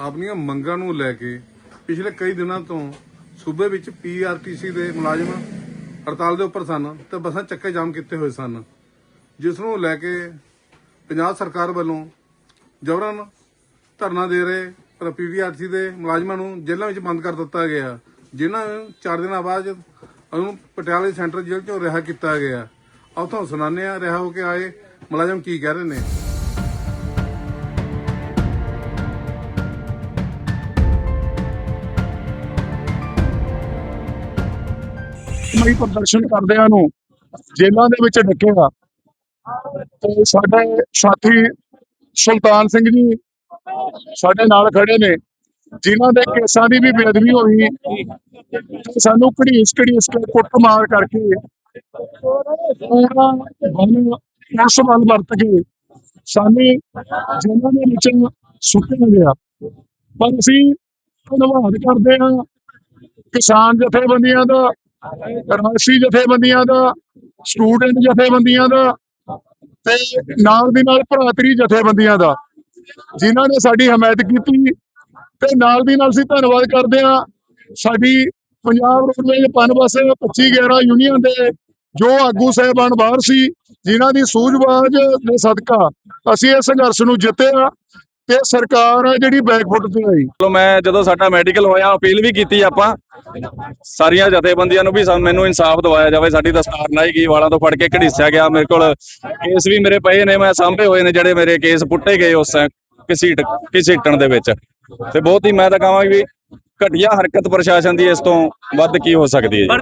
ਆਪਣੀਆਂ ਮੰਗਾਂ ਨੂੰ ਲੈ ਕੇ ਪਿਛਲੇ ਕਈ ਦਿਨਾਂ ਤੋਂ ਸੂਬੇ ਵਿੱਚ ਪੀਆਰਟੀਸੀ ਦੇ ਮੁਲਾਜ਼ਮ ਹੜਤਾਲ ਦੇ ਉੱਪਰ ਸਨ ਤੇ ਬੱਸਾਂ ਚੱਕੇ ਜਾਮ ਕੀਤੇ ਹੋਏ ਸਨ, ਜਿਸ ਨੂੰ ਲੈ ਕੇ ਪੰਜਾਬ ਸਰਕਾਰ ਵੱਲੋਂ ਜਬਰਨ ਧਰਨਾ ਦੇ ਰਹੇ ਪਰ ਪੀਆਰਟੀਸੀ ਦੇ ਮੁਲਾਜ਼ਮਾਂ ਨੂੰ ਜੇਲ੍ਹਾਂ ਵਿੱਚ ਬੰਦ ਕਰ ਦਿੱਤਾ ਗਿਆ, ਜਿਨ੍ਹਾਂ ਨੂੰ 4 ਦਿਨਾਂ ਬਾਅਦ ਉਹਨੂੰ ਪਟਿਆਲੇ ਸੈਂਟਰ ਜੇਲ੍ਹ ਚੋਂ ਰਿਹਾ ਕੀਤਾ ਗਿਆ। ਆਓ ਸੁਣਾਉਂਦੇ ਆ ਰਿਹਾ ਹੋ ਕੇ ਆਏ ਮੁਲਾਜ਼ਮ ਕੀ ਕਹਿ ਰਹੇ ਨੇ। ਮਈ ਪ੍ਰਦਰਸ਼ਨ ਕਰਦਿਆਂ ਨੂੰ ਜੇਲ੍ਹਾਂ ਦੇ ਵਿੱਚ ਡੱਕਿਆ। ਤੇ ਸਾਡੇ ਸਾਥੀ ਸੁਲਤਾਨ ਸਿੰਘ ਜੀ ਸਾਡੇ ਨਾਲ ਖੜੇ ਨੇ, ਜਿਨ੍ਹਾਂ ਦੇ ਕੇਸਾਂ ਦੀ ਵੀ ਬੇਅਦਬੀ ਹੋਈ। ਸਾਨੂੰ ਘੜੀਸ ਘੜੀਸ ਕੇ ਕੁੱਟਮਾਰ ਕਰਕੇ ਪੂਰਾ ਬਲ ਪੁਲਿਸ ਬਲ ਵਰਤ ਕੇ ਸਾਨੂੰ ਜੇਲ੍ਹਾਂ ਦੇ ਵਿੱਚ ਸੁੱਟਿਆ ਗਿਆ। ਪਰ ਅਸੀਂ ਧੰਨਵਾਦ ਕਰਦੇ ਹਾਂ ਕਿਸਾਨ ਜਥੇਬੰਦੀਆਂ ਦਾ ਰਾਸ਼ੀ ਜਥੇਬੰਦੀਆਂ ਦਾ ਸਟੂਡੈਂਟ ਜਥੇਬੰਦੀਆਂ ਦਾ ਤੇ ਨਾਲ ਦੀ ਨਾਲ ਭਰਾਤਰੀ ਜਥੇਬੰਦੀਆਂ ਦਾ, ਜਿਨ੍ਹਾਂ ਨੇ ਸਾਡੀ ਹਮਾਇਤ ਕੀਤੀ ਤੇ ਨਾਲ ਦੀ ਨਾਲ ਅਸੀਂ ਧੰਨਵਾਦ ਕਰਦੇ ਹਾਂ ਸਾਡੀ ਪੰਜਾਬ ਰੋਡਵੇਜ਼ ਪਨਬਸ 25 11 ਯੂਨੀਅਨ ਦੇ ਜੋ ਆਗੂ ਸਹਿਬਾਨ ਬਾਹਰ ਸੀ, ਜਿਨ੍ਹਾਂ ਦੀ ਸੂਝਵਾਝ ਦੇ ਸਦਕਾ ਅਸੀਂ ਇਸ ਸੰਘਰਸ਼ ਨੂੰ ਜਿੱਤਿਆ ਤੇ ਸਰਕਾਰ ਹੈ ਜਿਹੜੀ ਬੈਕਫੁੱਟ ਤੇ ਆਈ। ਚਲੋ ਮੈਂ ਜਦੋਂ ਸਾਡਾ ਮੈਡੀਕਲ ਹੋਇਆ, ਅਪੀਲ ਵੀ ਕੀਤੀ ਆਪਾਂ ਸਾਰੀਆਂ ਜਥੇਬੰਦੀਆਂ ਨੂੰ ਵੀ ਸਾਨੂੰ ਮੈਨੂੰ ਇਨਸਾਫ ਦਿਵਾਇਆ ਜਾਵੇ, ਸਾਡੀ ਦਸਤਾਰ ਨਾਈ ਗਈ ਵਾਲਾਂ ਤੋਂ ਫੜ ਕੇ ਘੜੀਸਿਆ ਗਿਆ ਮੇਰੇ ਕੋਲ। ਕੇਸ ਵੀ ਮੇਰੇ ਪਏ ਨੇ, ਮੈਂ ਸਾਂਭੇ ਹੋਏ ਨੇ ਜਿਹੜੇ ਮੇਰੇ ਕੇਸ ਪੁੱਟੇ ਗਏ ਉਸ ਘਸੀਟ ਘਸੀਟਣ ਦੇ ਵਿੱਚ। ਤੇ ਬਹੁਤ ਹੀ ਮੈਂ ਤਾਂ ਕਹਾਂਗਾ ਵੀ ਘਟੀਆ ਹਰਕਤ ਪ੍ਰਸ਼ਾਸਨ ਦੀ ਇਸ ਤੋਂ ਵੱਧ ਕੀ ਹੋ ਸਕਦੀ ਹੈ ਜੀ।